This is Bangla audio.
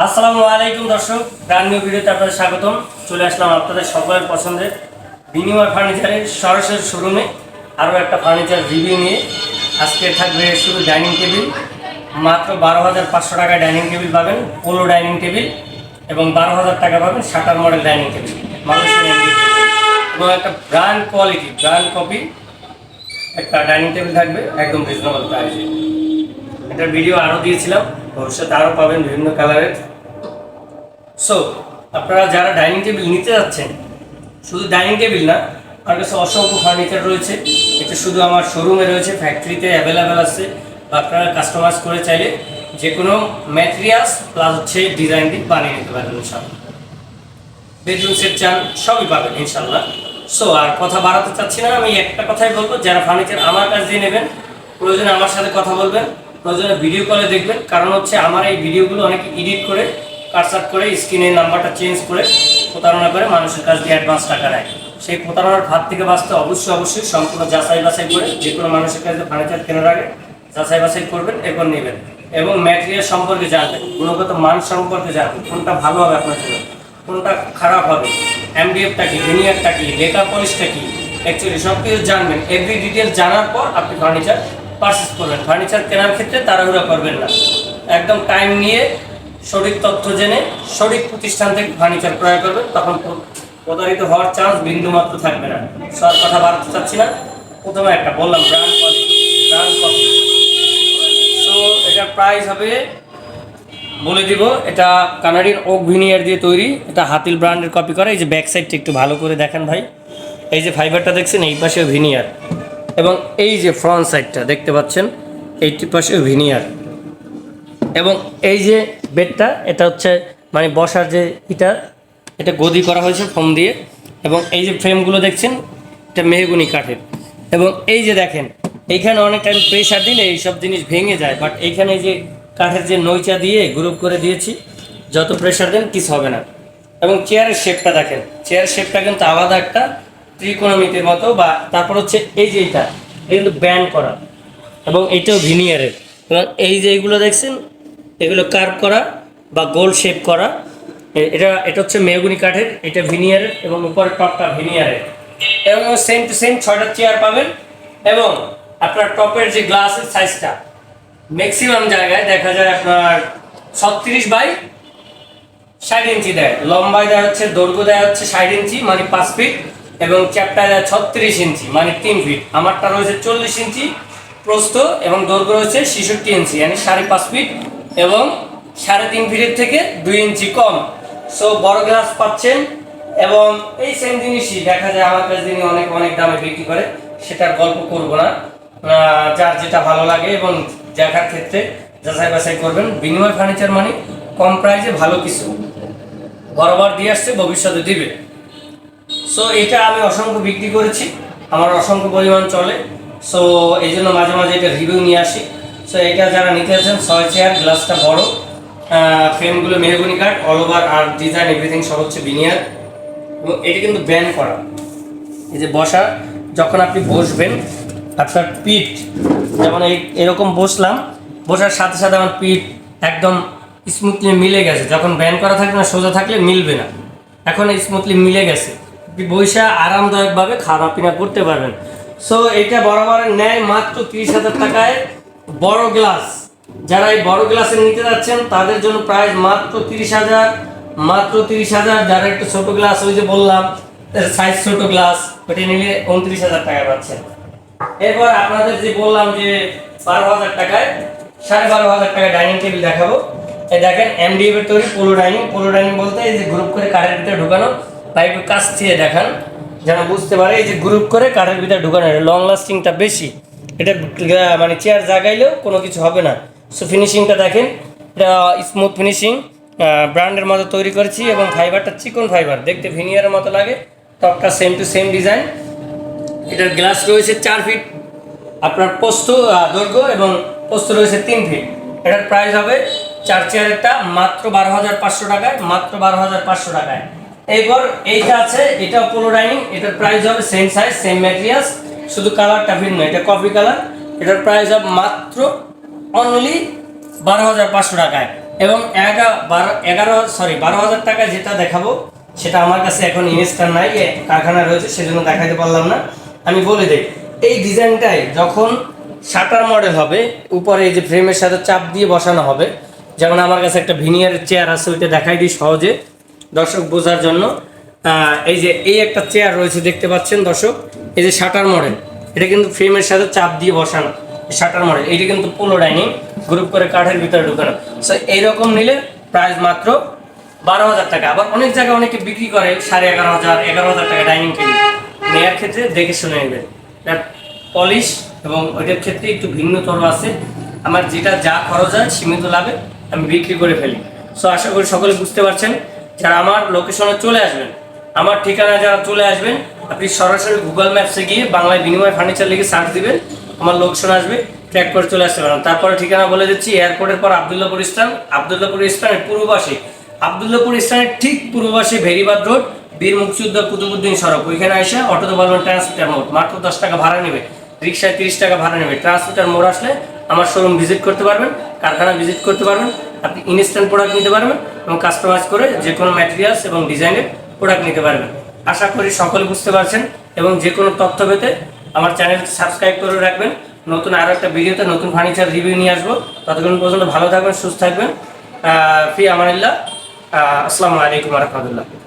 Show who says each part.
Speaker 1: আসসালামু আলাইকুম দর্শক ব্র্যান্ড ভিডিওতে আপনাদের স্বাগতম। চলে আসলাম আপনাদের সকলের পছন্দের বিনিময় ফার্নিচারের সরাসরি শোরুমে আরও একটা ফার্নিচার রিভিউ নিয়ে। আজকে থাকবে শুধু ডাইনিং টেবিল, মাত্র বারো হাজার পাঁচশো টাকায় ডাইনিং টেবিল পাবেন, পোলো ডাইনিং টেবিল এবং বারো হাজার টাকা পাবেন শাটার মডেল ডাইনিং টেবিল। মানুষের এবং একটা ব্র্যান্ড কোয়ালিটি ব্র্যান্ড কপি একটা ডাইনিং টেবিল থাকবে, একদম রিজনেবল প্রাইসে এটার ভিডিও আরও দিয়েছিলাম। ভবিষ্যতে আরও পাবেন বিভিন্ন কালারের সো আপনারা যারা ডাইনিং টেবিল নিতে যাচ্ছেন, শুধু ডাইনিং টেবিল না, আমার কাছে অসংখ্য ফার্নিচার রয়েছে। এটা শুধু আমার শোরুমে রয়েছে ফ্যাক্টরিতে অ্যাভেলেবেল আছে। বা আপনারা কাস্টমাইজ করে চাইলে যে কোনো ম্যাটেরিয়ালস প্লাস হচ্ছে ডিজাইন দিয়ে বানিয়ে নিতে পারেন ইনশাল্লাহ। বেডরুম সেট চান, সবই পাবেন ইনশাল্লাহ। সো আর কথা বাড়াতে চাচ্ছি না, আমি একটা কথাই বলব, যারা ফার্নিচার আমার কাছ দিয়ে নেবেন, প্রয়োজনে আমার সাথে কথা বলবেন। প্রয়োজনে ভিডিও কলে দেখবেন, কারণ হচ্ছে আমার এই ভিডিওগুলো অনেকে এডিট করে কাটসাট করে স্ক্রিনের নাম্বারটা চেঞ্জ করে প্রতারণা করে মানুষের কাছ দিয়ে অ্যাডভান্স টাকা নেয়। সেই প্রতারণার ভাত থেকে বাঁচতে অবশ্যই অবশ্যই সম্পূর্ণ যাচাই বাছাই করে যে কোনো মানুষের কাছে ফার্নিচার কেনার আগে যাচাই বাছাই করবেন, এরপর নেবেন। এবং ম্যাটেরিয়াল সম্পর্কে জানবেন, গুণগত মান সম্পর্কে জানবেন, কোনটা ভালো হবে আপনার জন্য, কোনটা খারাপ হবে এমডিএফটা কি ভিনিয়ারটা কি লেকার পলিশটা কি অ্যাকচুয়ালি সব কিছু জানবেন। এভরি ডিটেল জানার পর আপনি ফার্নিচার পারচেস করবেন। ফার্নিচার কেনার ক্ষেত্রে তাড়াহুড়া করবেন না। একদম টাইম নিয়ে সঠিক তথ্য জেনে সঠিক প্রতিষ্ঠান থেকে ফার্নিচার ক্রয় করবেন, তখন প্র- প্রতারিত হওয়ার চান্স বিন্দুমাত্র থাকবে না। সব কথা বাড়াতে চাচ্ছি না। প্রথমে একটা বললাম brand quality brand copy so এটার প্রাইস হবে, বলে দিব, এটা কানাডির ওক ভিনিয়ার দিয়ে তৈরি। এটা হাতিল ব্র্যান্ডের কপি করা। এই যে ব্যাক সাইডটা একটু ভালো করে দেখেন ভাই। এই যে ফাইবারটা দেখছেন, এই পাশে ভিনিয়ার এবং এই যে ফ্রন্ট সাইডটা দেখতে পাচ্ছেন? এইটি পাশে ভিনিয়ার এবং এই যে বেডটা এটা হচ্ছে মানে বসার যে ইটা, এটা গদি করা হয়েছে ফোম দিয়ে। এবং এই যে ফ্রেমগুলো দেখছেন, এটা মেহগুনি কাঠের। এবং এই যে দেখেন, এইখানে অনেক টাইম প্রেশার দিলে এইসব জিনিস ভেঙে যায় বাট এইখানে যে কাঠের যে নইচা দিয়ে গ্রুপ করে দিয়েছি, যত প্রেশার দেন, কিছু হবে না। এবং চেয়ারের শেপটা দেখেন চেয়ারের শেপটা কিন্তু আলাদা একটা ত্রিকোণমিতির মতো বা তারপর হচ্ছে এই যে এইটা, এটা কিন্তু ব্যান্ড করা এবং এইটাও ভিনিয়ারের এবং এই যে এইগুলো দেখছেন, এগুলো কার্ভ করা বা গোল শেপ করা এটা এটা হচ্ছে মেহগুনি কাঠের, এটা ভিনিয়ারের এবং উপরের টপটা ভিনিয়ারের এবং সেম টু সেম ছয়টা চেয়ার পাবেন এবং আপনার টপের যে গ্লাসের সাইজটা ম্যাক্সিমাম জায়গায় দেখা যায় আপনার ছত্রিশ বাই ষাট ইঞ্চি দেয়। লম্বায় দেয় হচ্ছে, দৈর্ঘ্য দেয় হচ্ছে ষাট ইঞ্চি মানে পাঁচ ফিট এবং চ্যাপটা ছত্রিশ ইঞ্চি মানে তিন ফিট আমারটা রয়েছে চল্লিশ ইঞ্চি প্রস্থ এবং দৈর্ঘ্য রয়েছে ছেষট্টি ইঞ্চি মানে সাড়ে পাঁচ ফিট এবং সাড়ে তিন ফিটের থেকে দুই ইঞ্চি কম। সো বড় গ্লাস পাচ্ছেন এবং এই সেম জিনিসই দেখা যায় আমার কাছে যিনি অনেক অনেক দামে বিক্রি করে, সেটার গল্প করব না। যার যেটা ভালো লাগে এবং দেখার ক্ষেত্রে যাচাই বাছাই করবেন। বিনিময় ফার্নিচার মানে কম প্রাইসে ভালো কিছু। বরাবর দিয়ে আসছে, ভবিষ্যতে দিবে। সো এটা আমি অসংখ্য বিক্রি করেছি। আমার অসংখ্য পরিমাণ চলে। সো এই জন্য মাঝে মাঝে এটা রিভিউ নিয়ে আসি। সো এটা যারা নিতে আছেন ছয় চেয়ার, গ্লাসটা বড় ফ্রেমগুলো মেহগুনি কাঠ অল ওভার আর ডিজাইন এভরিথিং সব হচ্ছে বিনিয়ার এবং এটা কিন্তু ব্যান করা। এই যে বসা, যখন আপনি বসবেন, আপনার পিঠ, যেমন এই, এরকম বসলাম, বসার সাথে সাথে আমার পিঠ একদম স্মুথলি মিলে গেছে। যখন ব্যান করা থাকবে না, সোজা থাকলে মিলবে না। এখন স্মুথলি মিলে গেছে। বৈশা আরামদায়কভাবে খাওয়া পিনা করতে পারবেন। সো এটা বরাবরের ন্যায় মাত্র তিরিশ হাজার টাকায় বড় গ্লাস। যারা এই বড় গ্লাসে নিতে যাচ্ছেন, তাদের জন্য প্রাইস মাত্র তিরিশ হাজার, মাত্র তিরিশ হাজার। যারা একটু ছোট গ্লাস, ওই যে বললাম সাইজ ছোট গ্লাস ওটা নিলে উনত্রিশ হাজার টাকা পাচ্ছেন। এরপর আপনাদের যে বললাম যে বারো হাজার টাকায়, সাড়ে বারো হাজার টাকায় ডাইনিং টেবিল দেখাবো। এই দেখেন এমডিএফ এর তৈরি পোলো ডাইনিং পোলো ডাইনিং বলতে এই যে গ্রুপ করে কাঠের ভিতরে ঢুকানো। বা একটু কাছ দিয়ে দেখান, যেন বুঝতে পারে এই যে গ্রুপ করে কাঠের ভিতরে ঢুকানো লং লাস্টিংটা বেশি। এটা মানে চেয়ার জাগাইলেও কোনো কিছু হবে না। সো ফিনিশিংটা দেখেন, এটা স্মুথ ফিনিশিং ব্র্যান্ডের মতো তৈরি করেছি এবং ফাইবারটা চিকন ফাইবার দেখতে ভিনিয়ারের মতো লাগে টপটা সেম টু সেম ডিজাইন এটার গ্লাস রয়েছে চার ফিট আপনার পোস্ত দৈর্ঘ্য এবং পোস্ত রয়েছে তিন ফিট এটার প্রাইস হবে, চার চেয়ারেরটা মাত্র বারো হাজার পাঁচশো টাকায়, মাত্র বারো হাজার পাঁচশো টাকায়। এরপর এইটা আছে এটা পোলো ডাইনিং এটার প্রাইস হবে সেম সাইজ সেম ম্যাটেরিয়ালস শুধু কালারটা ভিন্ন, এটা কফি কালার এটার প্রাইস হবে মাত্র অনলি বারো হাজার পাঁচশো টাকায়। এবং এগারো বারো, এগারো সরি বারো হাজার টাকা যেটা দেখাবো, সেটা আমার কাছে এখন ইনস্ট্যান্ট নাই কারখানা রয়েছে, সেজন্য দেখাতে পারলাম না। আমি বলে দিই, এই ডিজাইনটাই যখন শাটার মডেল হবে, উপরে এই যে ফ্রেমের সাথে চাপ দিয়ে বসানো হবে, যেমন আমার কাছে একটা ভিনিয়ার চেয়ার আছে, ওইটা দেখাই দিই সহজে। দর্শক, বোঝার জন্য এই যে এই একটা চেয়ার রয়েছে, দেখতে পাচ্ছেন দর্শক? এই যে শাটার মডেল এটা কিন্তু ফ্রেমের সাথে চাপ দিয়ে বসানো শাটার মডেল এটা কিন্তু পোলো ডাইনিং গ্রুপ করে কাঠের ভিতরে ঢুকানো। সো এইরকম নিলে প্রাইস মাত্র বারো হাজার টাকা। আবার অনেক জায়গায় অনেকে বিক্রি করে, সাড়ে এগারো হাজার এগারো হাজার টাকা ডাইনিং টেবিল নেওয়ার ক্ষেত্রে দেখে শুনে নেবেন। পলিশ এবং ওইটার ক্ষেত্রে একটু ভিন্নতর আছে। আমার যেটা যা খরচ হয় সীমিত লাভে আমি বিক্রি করে ফেলি। সো আশা করি সকলে বুঝতে পারছেন। যারা আমার লোকেশনে চলে আসবেন, আমার ঠিকানা যারা চলে আসবেন, আপনি সরাসরি গুগল ম্যাপসে গিয়ে বাংলায় বিনিময় ফার্নিচার লিখে সার্চ দিবেন, আমার লোকেশন আসবে ট্র্যাক করে চলে আসতে পারেন তারপরে ঠিকানা বলে দিচ্ছি এয়ারপোর্টের পর আবদুল্লাপুর স্থান, আবদুল্লাপুর স্থানের পূর্ববাসী আবদুল্লাপুর স্থানের ঠিক পূর্ববাসী ভেরিবাদ রোড, বীর মুক্তিযুদ্ধ কুতুবুদ্দিন সড়ক। ওইখানে এসে অটোতে বলবেন ট্রান্সমিটার মোড মাত্র দশ টাকা ভাড়া নেবে, রিক্সায় তিরিশ টাকা ভাড়া নেবে। ট্রান্সমিটার মোড় আসলে আমার শোরুম ভিজিট করতে পারবেন, কারখানা ভিজিট করতে পারবেন আপনি ইনস্ট্যান্ট প্রোডাক্ট নিতে পারবেন এবং কাস্টমাইজ করে যে কোনো ম্যাটেরিয়ালস এবং ডিজাইনের প্রোডাক্ট নিতে পারবেন। আশা করি সকলে বুঝতে পারছেন এবং যে কোনো তথ্য পেতে আমার চ্যানেল সাবস্ক্রাইব করে রাখবেন। নতুন আরও একটা ভিডিওতে নতুন ফার্নিচার রিভিউ নিয়ে আসব। ততক্ষণ পর্যন্ত ভালো থাকবেন, সুস্থ থাকবেন। ফি আমানিল্লাহ। আসসালামু আলাইকুম রহমতুল্লাহ।